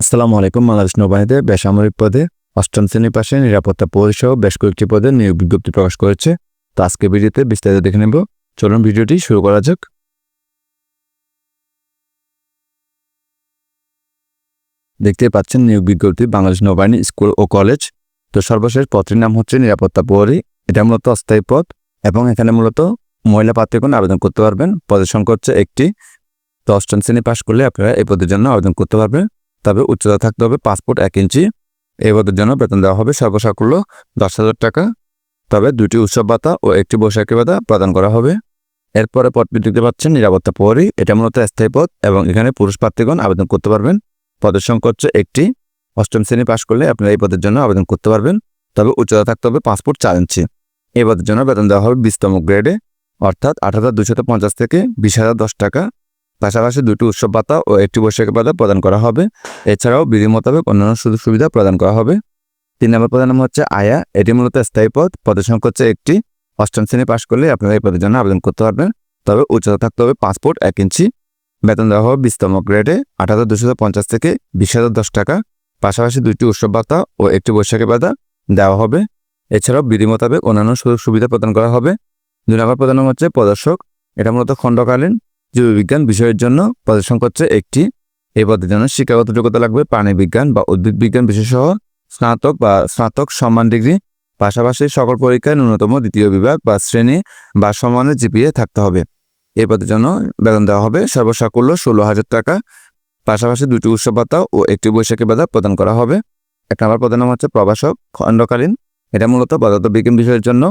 আসসালামু আলাইকুম বাংলাদেশ নৌবাহিনীতে বেসামরিক পদে অষ্টম শ্রেণি পাশে নিরাপত্তা পরিষেবা বেশ কয়েকটি পদে নিয়োগ বিজ্ঞপ্তি প্রকাশ করেছে। তো আজকে ভিডিওতে বিস্তারিত দেখে নেব। চলুন ভিডিওটি শুরু করা যাক। দেখতে পাচ্ছেন, নিয়োগ বিজ্ঞপ্তি বাংলাদেশ নৌবাহিনী স্কুল ও কলেজ। তো সর্বশেষ পদটির নাম হচ্ছে নিরাপত্তা প্রহরী এটা মূলত অস্থায়ী পদ এবং এখানে মূলত মহিলা প্রার্থীগণ আবেদন করতে পারবেন। পদের সংখ্যা হচ্ছে একটি। তো অষ্টম শ্রেণি পাশ করলে আপনারা এই পদের জন্য আবেদন করতে পারবেন। তবে উচ্চতা থাকতে হবে পাসপোর্ট এক ইঞ্চি। এই পদের জন্য বেতন দেওয়া হবে সর্বসাকুল্য দশ হাজার টাকা। তবে দুটি উৎসব ভাতা ও একটি বৈশাখী ভাতা প্রদান করা হবে। এরপরে পদটি দেখতে পাচ্ছেন নিরাপত্তা প্রহরী। এটা মূলত স্থায়ী পদ এবং এখানে পুরুষ প্রার্থীগণ আবেদন করতে পারবেন। পদের সংখ্যা হচ্ছে একটি। অষ্টম শ্রেণি পাশ করলে আপনারা এই পদের জন্য আবেদন করতে পারবেন। তবে উচ্চতা থাকতে হবে পাসপোর্ট চার ইঞ্চি। এই পদের জন্য বেতন দেওয়া হবে বিশতম গ্রেডে। অর্থাৎ আট হাজার পঞ্চাশ থেকে বিশ হাজার দশ টাকা। পাশাপাশি দুটি উৎসব ভাতা ও একটি বৈশাখী ভাতা প্রদান করা হবে। এছাড়াও বিধি মোতাবেক অন্যান্য সুযোগ সুবিধা প্রদান করা হবে। তিন নম্বর পদের নাম হচ্ছে আয়া। এটি মূলত স্থায়ী পদ। পদের সংখ্যা হচ্ছে একটি। অষ্টম শ্রেণি পাশ করলে আপনারা এই পদের জন্য আবেদন করতে পারবেন। তবে উচ্চতা থাকতে হবে পাসপোর্ট এক ইঞ্চি। বেতন দেওয়া হবে বিশতম গ্রেডে আট হাজার দুশো পঞ্চাশ থেকে বিশ হাজার দশ টাকা। পাশাপাশি দুইটি উৎসব ভাতা ও একটি বৈশাখী ভাতা দেওয়া হবে। এছাড়াও বিধি মোতাবেক অন্যান্য সুযোগ সুবিধা প্রদান করা হবে। দুই নম্বর নাম হচ্ছে প্রদর্শক। এটা মূলত খণ্ডকালীন। জীববিজ্ঞান বিষয়ের জন্য পদের হচ্ছে একটি। এই পদের জন্য শিক্ষাগত যোগ্যতা লাগবে প্রাণী বিজ্ঞান বা উদ্ভিদ বিজ্ঞান বিশেষসহ স্নাতক বা স্নাতক সম্মান ডিগ্রি। পাশাপাশি সকল পরীক্ষায় ন্যূনতম দ্বিতীয় বিভাগ বা শ্রেণি বা সমানের জিপিএ থাকতে হবে। এই পদের জন্য বেতন দেওয়া হবে সর্বসাকুল্য ষোলো হাজার টাকা। পাশাপাশি দুটি উৎসব ভাতা ও একটি বৈশাখী ভাতা প্রদান করা হবে। এক নম্বর পদের নাম হচ্ছে প্রবাসক খণ্ডকালীন। এটা মূলত পদার্থ বিজ্ঞান বিষয়ের জন্য।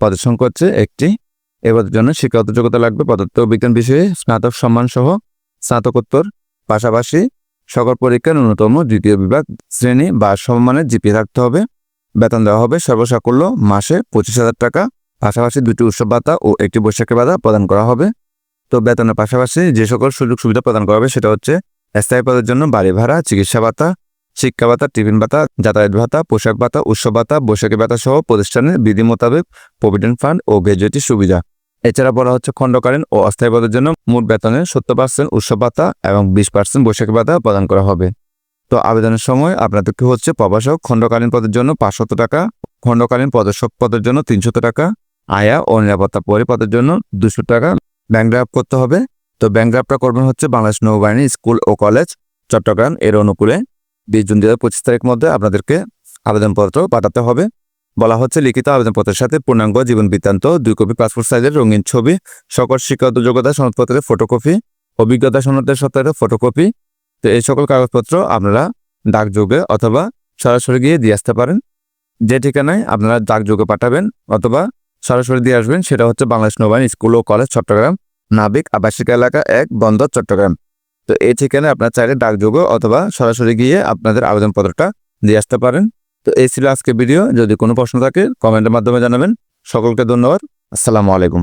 পদের হচ্ছে একটি। এবার জন্য শিক্ষাগত যোগ্যতা লাগবে, পদার্থ বিজ্ঞান বিষয়ে স্নাতক সম্মান সহ স্নাতকোত্তর, পাশাপাশি সকল পরীক্ষার ন্যূনতম দ্বিতীয় বিভাগ শ্রেণি বা সম্মানের জিপি থাকতে হবে। বেতন দেওয়া হবে সর্বসাকুল্য মাসে পঁচিশ হাজার টাকা, পাশাপাশি দুটি উৎসব ভাতা ও একটি বৈশাখী ভাতা প্রদান করা হবে। তো বেতনের পাশাপাশি যে সকল সুযোগ সুবিধা প্রদান করা হবে সেটা হচ্ছে স্থায়ী পদের জন্য বাড়ি ভাড়া, চিকিৎসা ভাতা, শিক্ষা ভাতা, টিফিন ভাতা, যাতায়াত ভাতা, পোশাক ভাতা, উৎসব ভাতা, বৈশাখী ভাতা সহ প্রতিষ্ঠানের বিধি মোতাবেক প্রভিডেন্ট ফান্ড ও গ্র্যাজুয়েটি সুবিধা। এছাড়া বলা হচ্ছে খণ্ডকালীন ও অস্থায়ী পদের জন্য মোট বেতনের সত্তর পার্সেন্ট উৎসব ভাতা এবং বিশ পার্সেন্ট বৈশাখী ভাতা প্রদান করা হবে। তো আবেদনের সময় আপনাদেরকে হচ্ছে প্রবাসক খণ্ডকালীন পদের জন্য পাঁচশত টাকা, খণ্ডকালীন প্রদর্শক পদের জন্য তিনশত টাকা, আয়া ও নিরাপত্তা পরিপদের জন্য দুশো টাকা ব্যাংক ড্রাফট করতে হবে। তো ব্যাংক ড্রাফটটা করবেন হচ্ছে বাংলাদেশ নৌবাহিনী স্কুল ও কলেজ, চট্টগ্রাম এর অনুকূলে বিশ জুন দু হাজার পঁচিশ তারিখ মধ্যে আপনাদেরকে আবেদনপত্র পাঠাতে হবে। বলা হচ্ছে লিখিত আবেদনপত্রের সাথে পূর্ণাঙ্গ জীবন বৃত্তান্ত দুই কপি পাসপোর্ট সাইজের রঙিন ছবি, সকল শিক্ষাগত যোগ্যতা সনদপত্রের ফটোকপি অভিজ্ঞতা সনদের সত্ত্বের ফটোকপি তো এই সকল কাগজপত্র আপনারা ডাকযোগে অথবা সরাসরি গিয়ে দিয়ে আসতে পারেন। যে ঠিকানায় আপনারা ডাকযোগে পাঠাবেন অথবা সরাসরি দিয়ে আসবেন সেটা হচ্ছে বাংলাদেশ নৌবাহিনী স্কুল ও কলেজ, চট্টগ্রাম, নাবিক আবাসিক এলাকা এক, বন্দর, চট্টগ্রাম। তো এই ঠিকানায় আপনার চাইলে ডাকযোগে অথবা সরাসরি গিয়ে আপনাদের আবেদনপত্রটা দিয়ে আসতে পারেন। তো এই ছিল আজকে ভিডিও। যদি কোনো প্রশ্ন থাকে কমেন্টের মাধ্যমে জানাবেন। সকলকে ধন্যবাদ। আসসালামু আলাইকুম।